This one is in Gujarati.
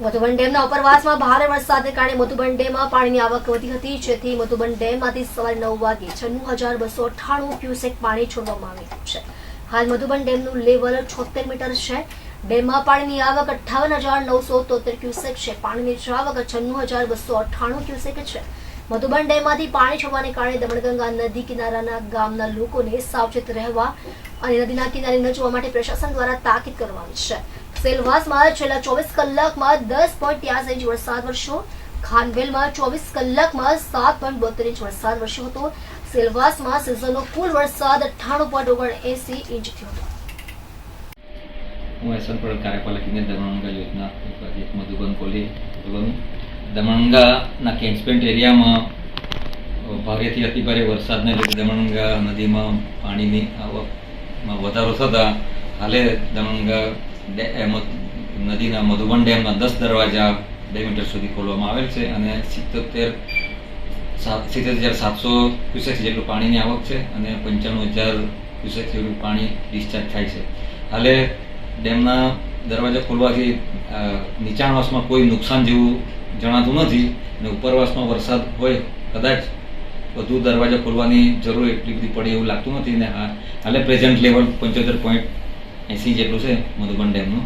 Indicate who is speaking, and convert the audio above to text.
Speaker 1: મધુબન ડેમના ઉપરવાસમાં ભારે વરસાદને કારણે મધુબન ડેમમાં પાણીની આવક વધી હતી, જેથી મધુબન ડેમમાંથી સવારે નવ વાગે છન્નું હજાર બસો અઠ્ઠાણું ક્યુસેક પાણી છોડવામાં આવ્યું છે. હાલ મધુબન ડેમનું લેવલ છોતેર મીટર છે. ડેમમાં પાણીની આવક અઠ્ઠાવન હજાર નવસો તોતેર ક્યુસેક છે. પાણીની આવક છન્નું હજાર બસો અઠ્ઠાણું ક્યુસેક છે. મધુબન ડેમમાંથી પાણી છોડવાને કારણે દમણગંગા નદી કિનારાના ગામના લોકોને સાવચેત રહેવા અને નદીના કિનારે ન જોવા માટે પ્રશાસન દ્વારા તાકીદ કરવામાં આવી છે. સેલવાસમાં છેલ્લા ચોવીસ કલાકમાં દસ પોઈન્ટ ત્યાસી ઇંચ વરસાદ વરસ્યો. ખાનવેલમાં ચોવીસ કલાકમાં સાત પોઈન્ટ બોતેર ઇંચ વરસાદ વરસ્યો હતો. સેલવાસમાં સિઝનનો કુલ વરસાદ અઠ્ઠાણું પોઈન્ટ ઓગણએસી ઇંચ થયો હતો.
Speaker 2: હું એસન પટેલ કાર્યપાલકીને યોજના પ્રોજેક્ટ મધુબન કોલી. દમણગંગાના કેન્ચમેન્ટ એરિયામાં ભારેથી અતિભારે વરસાદને લીધે દમણગંગા નદીમાં પાણીની આવકમાં વધારો થતાં હાલે એમ નદીના મધુબન ડેમના દસ દરવાજા બે મીટર સુધી ખોલવામાં આવેલ છે અને સિત્તોતેર સાત સિત્તેર હજાર સાતસો ક્યુસેક જેટલું પાણીની આવક છે અને પંચાણું હજાર ક્યુસેક જેટલું પાણી ડિસ્ચાર્જ થાય છે. હાલે ડેમના દરવાજા ખોલવાથી નીચાણવાસમાં કોઈ નુકસાન જેવું જણાતું નથી અને ઉપરવાસમાં વરસાદ હોય, કદાચ વધુ દરવાજા ખોલવાની જરૂર એટલી બધી પડે એવું લાગતું નથી ને હાલે પ્રેઝન્ટ લેવલ પંચોતેર પોઈન્ટ એંસી જેટલું છે મધુબન ડેમનું.